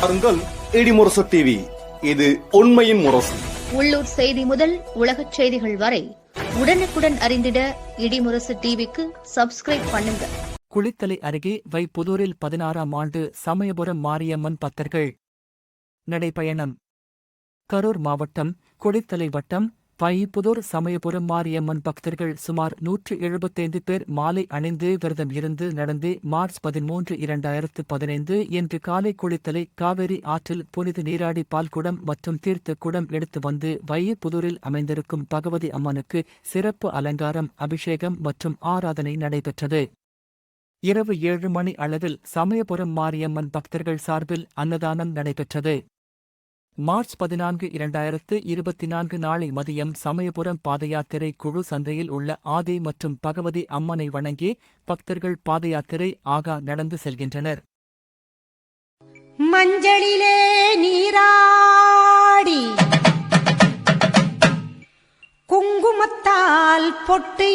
பாருங்கள் இடிமுரசு டிவி இது உண்மையின் முரசு. உள்ளூர் செய்தி முதல் உலகச் செய்திகள் வரை உடனுக்குடன் அறிந்திட இடிமுரசு டிவிக்கு சப்ஸ்கிரைப் பண்ணுங்க. குளித்தலை அருகே வைப்புதூரில் பதினாறாம் ஆண்டு சமயபுரம் மாரியம்மன் பக்தர்கள். நடைபயணம். கரூர் மாவட்டம் குளித்தலை வட்டம் வைப்புதூர் சமயபுரம் மாரியம்மன் பக்தர்கள் சுமார் நூற்று எழுபத்தைந்து பேர் மாலை அணிந்து விரதம் இருந்து நடந்து மார்ச் பதிமூன்று இரண்டாயிரத்து பதினைந்து இன்று காலை குளித்தலை காவிரி ஆற்றில் புனித நீராடி பால்குடம் மற்றும் தீர்த்த குடம் எடுத்து வந்து வையப்புதூரில் அமைந்திருக்கும் பகவதி அம்மனுக்கு சிறப்பு அலங்காரம் அபிஷேகம் மற்றும் ஆராதனை நடைபெற்றது. இரவு ஏழு மணி அளவில் சமயபுரம் மாரியம்மன் பக்தர்கள் சார்பில் அன்னதானம் நடைபெற்றது. மார்ச் பதினான்கு இரண்டாயிரத்து இருபத்தி நான்கு நாளை மதியம் சமயபுரம் பாதயாத்திரை குழு சந்தையில் உள்ள ஆதி மற்றும் பகவதி அம்மனை வணங்கி பக்தர்கள் பாதயாத்திரை ஆகா நடந்து செல்கின்றனர். மஞ்சளிலே நீராடி குங்குமத்தால் பொட்டு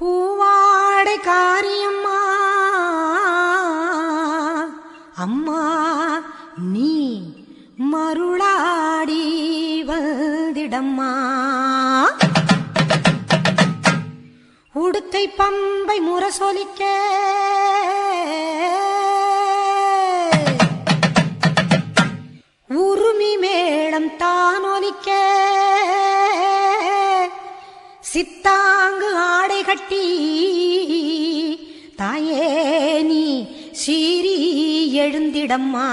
பூவாடை காரி அம்மா நீ மருளாடி வந்திடம்மா. உடுக்கை பம்பை முரசொலிக்க. உருமி மேளம் தானொலிக்க. சித்தாங்கு ஆடை கட்டி தாயே நீ சீரீ எழுந்திடம்மா.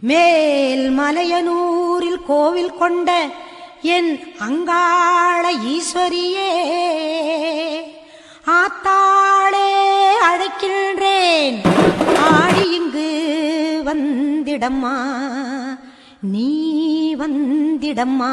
மேல் மலையனூரில் கோவில் கொண்ட என் அங்காள ஈஸ்வரியே ஆத்தாளே அழைக்கின்றேன். ஆடி இங்கு வந்திடம்மா. நீ வந்திடம்மா.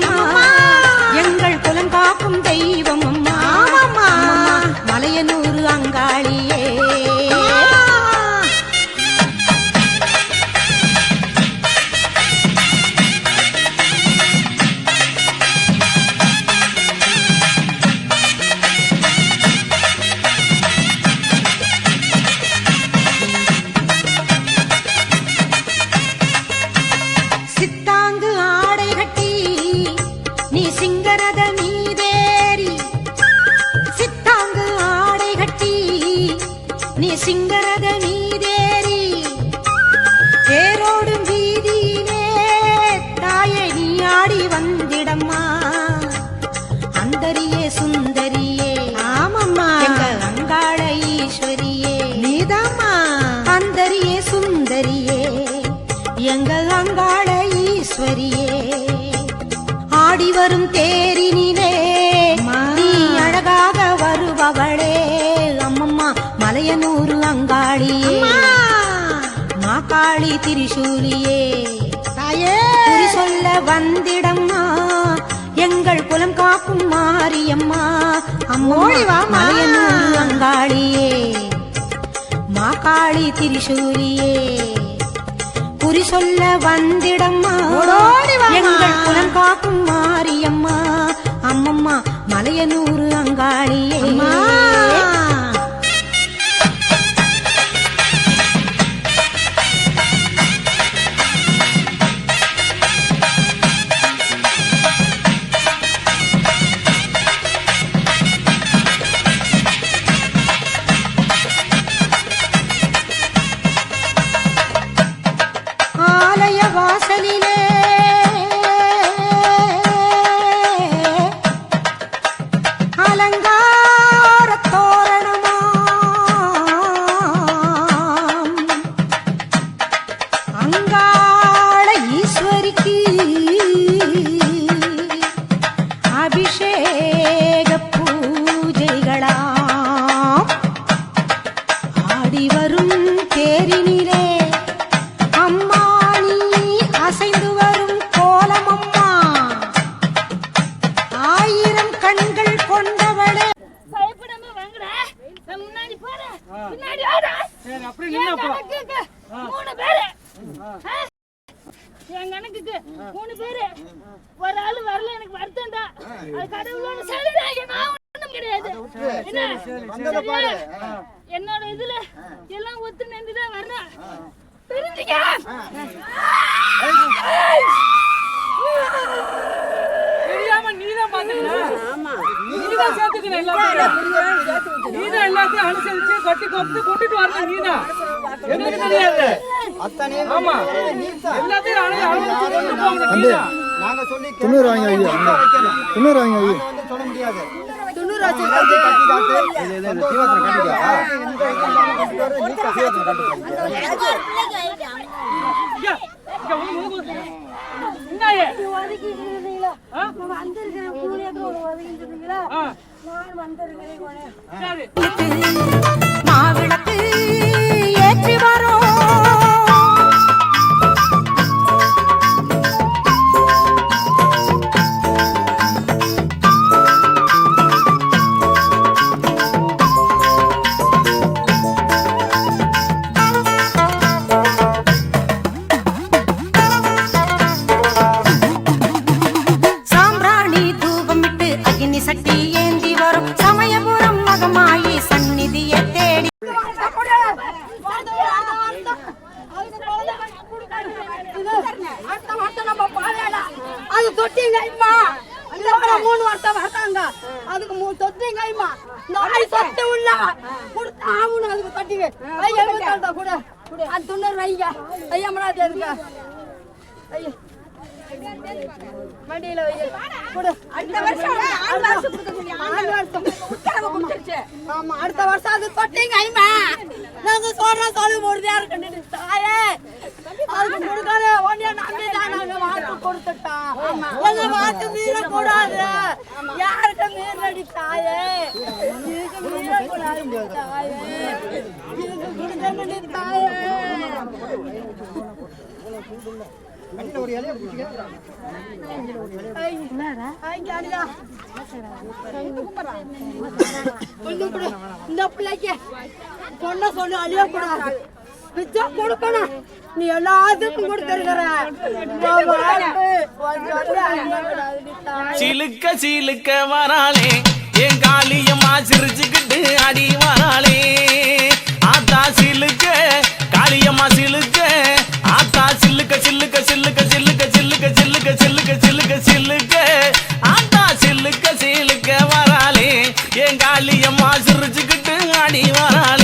மாக்காளி திரிசூலியே. குறி சொல்ல வந்திடம்மா. எங்கள் குலம் காக்கும் மாரியம்மா. மலையனூரு அங்காளியே. மாக்காளி திரிசூலியே. குறி சொல்ல வந்திடம்மா. எங்கள் குலம் காக்கும் மாரியம்மா. அம்மம்மா மலையனூரு அங்காளியே. துண்ணூறு வாங்கி ஐயோ. துண்ணூறு மாவிளக்கு ஏற்றி வரும். ஆமா. அடுத்த வருஷம் அது தொட்டிங்க ஐமா. நாங்க தாயே யாருக்கு மீறடி தாயே? இதுக்கு கொடுக்க தாயே. நீ எல்லாத்துக்கும் கொடுத்துருக்கிற சிலுக்க சிலுக்க வராளே என் காளியம்மா சிரிச்சுக்கிட்டு அடி வராளே. ஆத்தா சிலுக்க காளியம்மா சில்லுக்க சில்லுக்க சில்லுக்க சில்லுக்க சில்லுக்க சில்லுக்க சில்லுக்க சில்லுக்க சில்லுக்க. ஆத்தா சில்லுக்க சில்லுக்க வராளே. என் காலியம்மா சிரிச்சுக்கிட்டு அடி வராளே.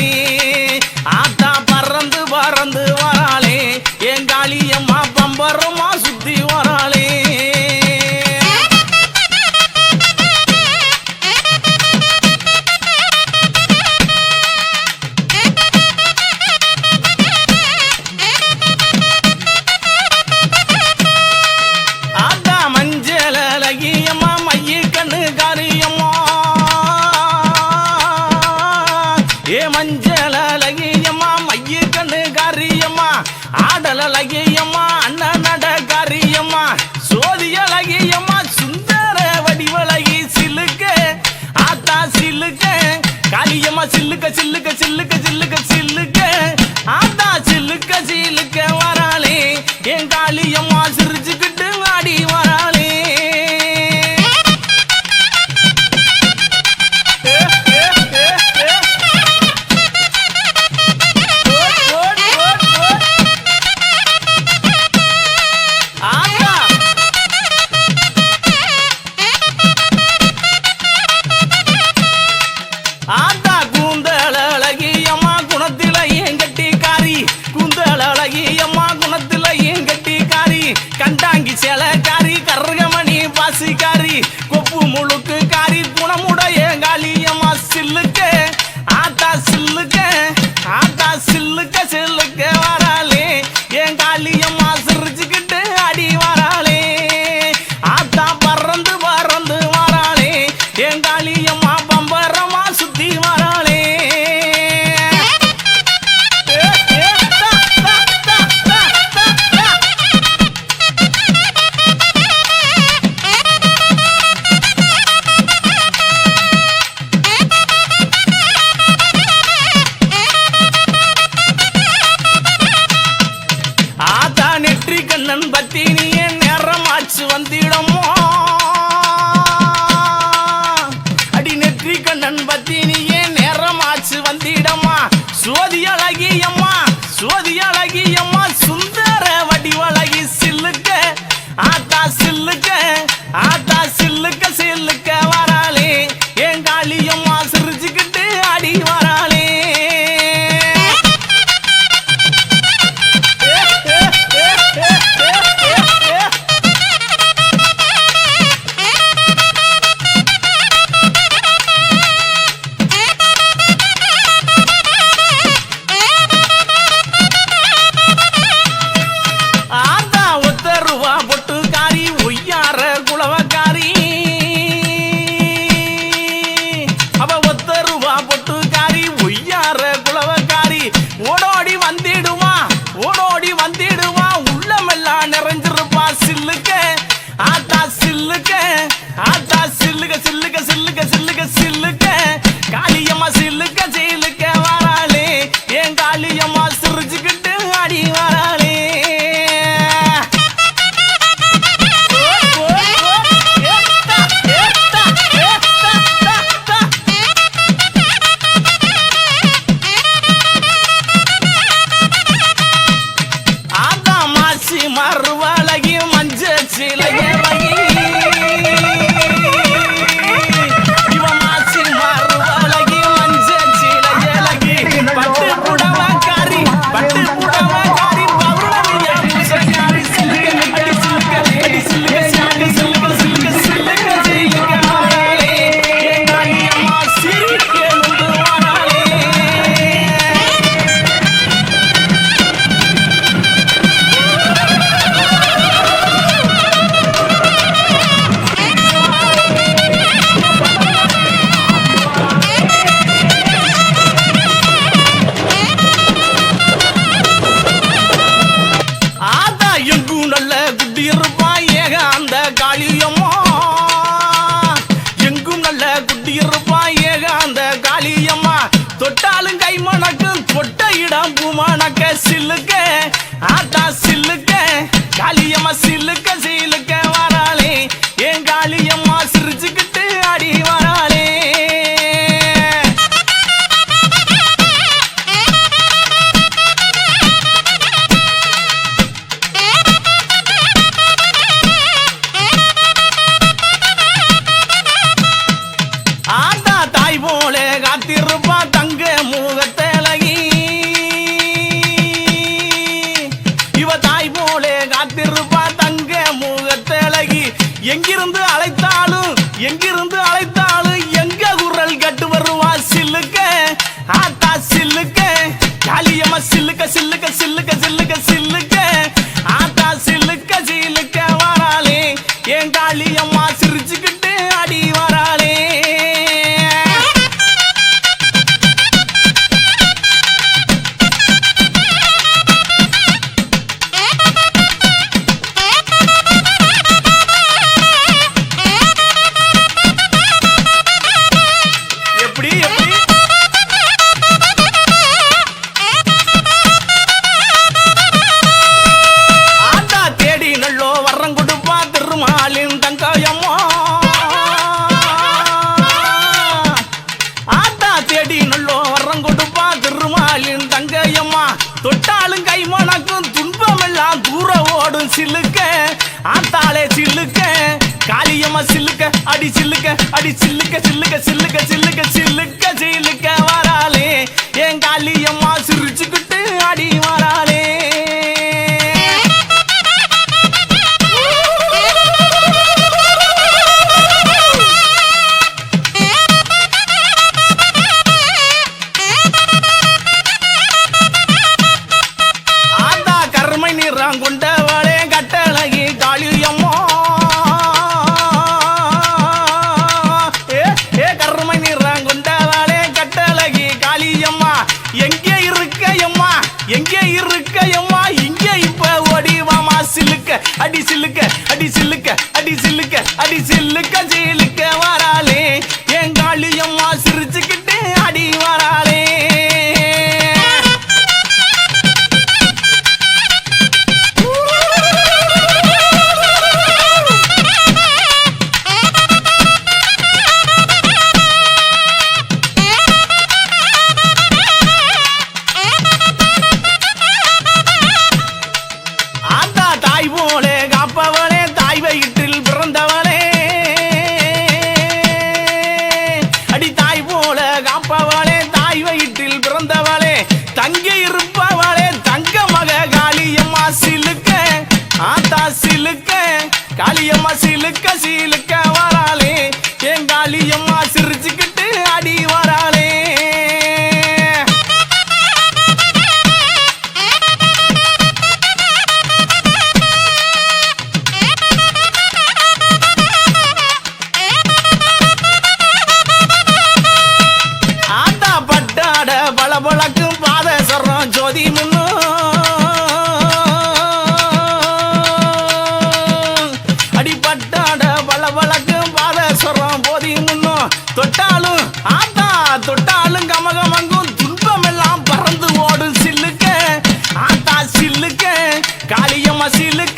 பூமானக்க சில்லுக்க ஆத்தா சில்லுக்க ஆத்தாளே சில்லுக்க காளியம்மா சில்லுக்க அடி சில்லுக்க அடி சில்லுக்க சில்லுக்க சில்லுக்க சில்லுக்க சில்லுக்க சில்லுக்க வராளே. என் காளியம்மா சிரிச்சுக்கிட்டு அடி வராளே. தாய் போலே காப்பவளே தாய் வயிற்றில் பிறந்தவளே. அடி தாய் போல காப்பவளே தாய் வயிற்றில் பிறந்தவளே. தங்கி இருப்பவளே தங்க மக காளியம்மா சிலுக்க ஆத்தா சிலுக்க காளியம்மா சிலுக்க சீலுக்க வராளே. என் காளியம்மா பாத சரணம் ஜோதி முன்னோ. அடிப்பட்டாட பல வழக்கம் பாத சொல்றோம் போதி முன்னோ. தொட்டாலும் ஆத்தா தொட்டாலும் கமகமங்கும். துன்பம் எல்லாம் பறந்து ஓடும் சில்லுக்க. ஆத்தா சில்லுக்க. காளியம்மா சில்லுக்கு.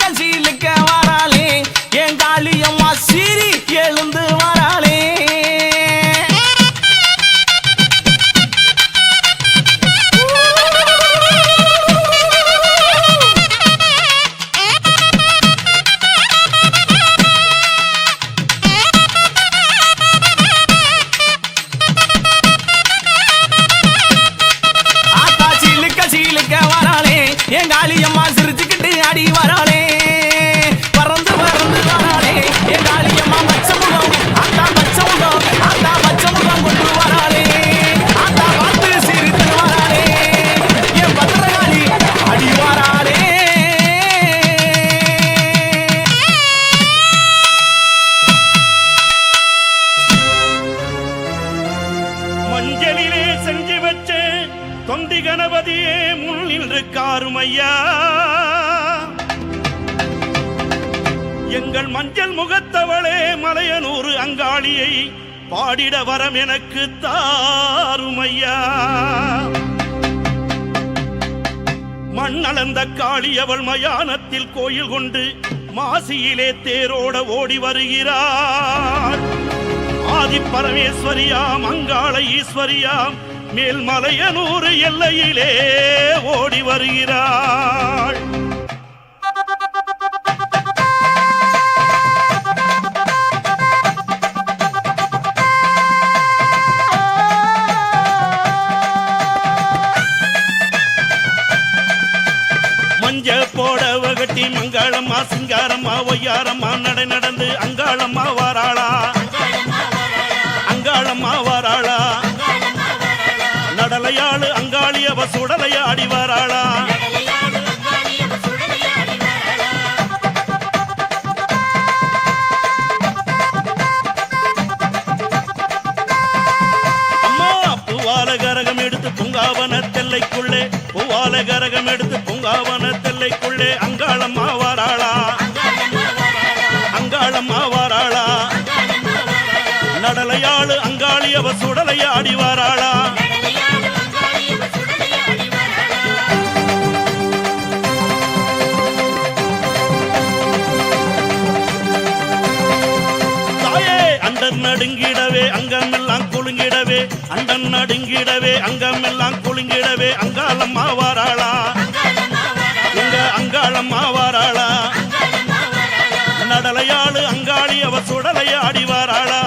மலையனூர் பாடிட வரம் எனக்கு தாருமையா? மண்ணளந்த காளி அவள் மயானத்தில் கோயில் கொண்டு மாசியிலே தேரோட ஓடி வருகிறார் ஆதி பரமேஸ்வரியாம் அங்காள ஈஸ்வரியாம் மேல்மலையனூர் எல்லையிலே ஓடி வருகிறாள். கட்டி மங்காளம்மா சிங்காரம்மா ஒய்யாரம்மா நடை நடந்து அங்காளம்மா வாராளா. அங்காளம்மா வாராளா. நடலையாளு அங்காளி அவ சுடலையாடி வாராளா. அம்மா பூவால கரகம் எடுத்து பூங்காவன தெல்லைக்குள்ளே பூவால கரகம் எடுத்து அங்காளம்மா வராளா அங்காளம்மா வராளா நடலையாளு அங்காளி அவ சுடலையாடி வராளா நடுங்கிடவே அங்கமெல்லாம் குலுங்கிடவே. அண்டன் நடுங்கிடவே அங்கமெல்லாம் குலுங்கிடவே அங்காளம்மா அங்காளி அவ சுடலையாடி வாராளா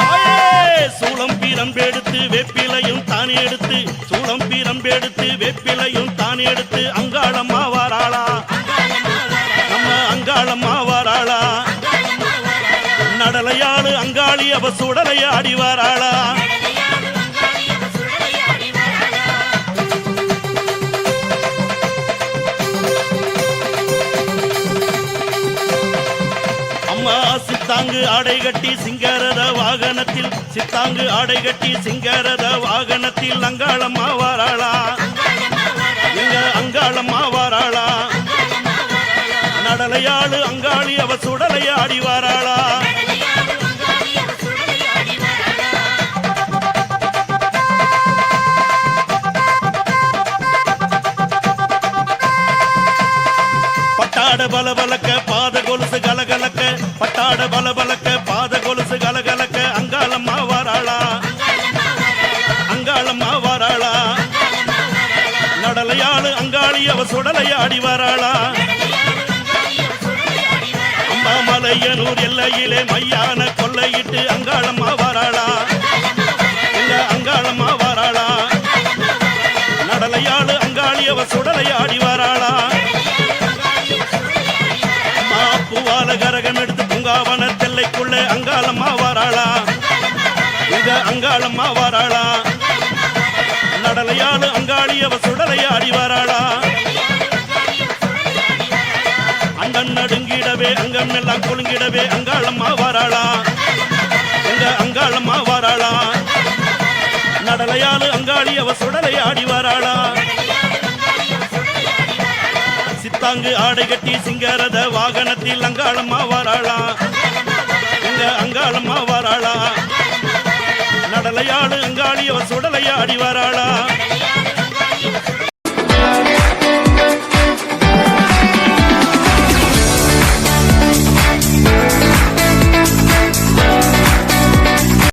தாயே சூளம் பீரம்பெடுத்து வெப்பிலையும் தான் எடுத்து சூளம் பீரம்பெடுத்து வெப்பிலையும் தான் எடுத்து அங்காளம்மா வாராளா நம்ம அங்காளம்மா வாராளா நடலையாளு அங்காளி அவ சுடலையாடி வாராளா சித்தாங்கு ஆடை கட்டி சிங்காரத வாகனத்தில் சித்தாங்கு ஆடை கட்டி சிங்காரத வாகனத்தில் அங்காளம்மா வாராளா. எங்க அங்காளம்மா வாராளா. நடலையாளு அங்காளி அவ சுடலையாடி வாராளா. பட்டாட பல பலக்க பட்டாட பல பலக்க பாத கொலுசு கலகலக்க அங்காளம்மா வாராளா அங்காளம்மா வாராளா நடலையாளு அங்காளி அவ சுடலையாடி வாராளா. அம்பாமலையனூர் எல்லையிலே மையான கொள்ளையிட்டு அங்காளம்மா வாராளா எங்க அங்காளம்மா வாராளா நடலையாளு அங்காளி அவ பூங்காவன தெல்லைக்குள்ளே அங்காளம்மா வாராளா எங்க அங்காளம்மா வாராளா நடலையாளு அங்காளி அவ சுடலையாடி வாராளா அங்கன் நடுங்கிடவே அங்கம் எல்லாம் கொழுங்கிடவே அங்காளம்மா வாராளா எங்க அங்காளம்மா வாராளா நடலையாளு அங்காளி அவ சுடலையாடி வாராளா தாங்கு ஆடை கட்டி சிங்காரத வாகனத்தில் அங்காளம்மா வராளா எங்க அங்காளம்மா வராளா நடலையாடு அங்காளி அவ சுடலையாடி வாராளா.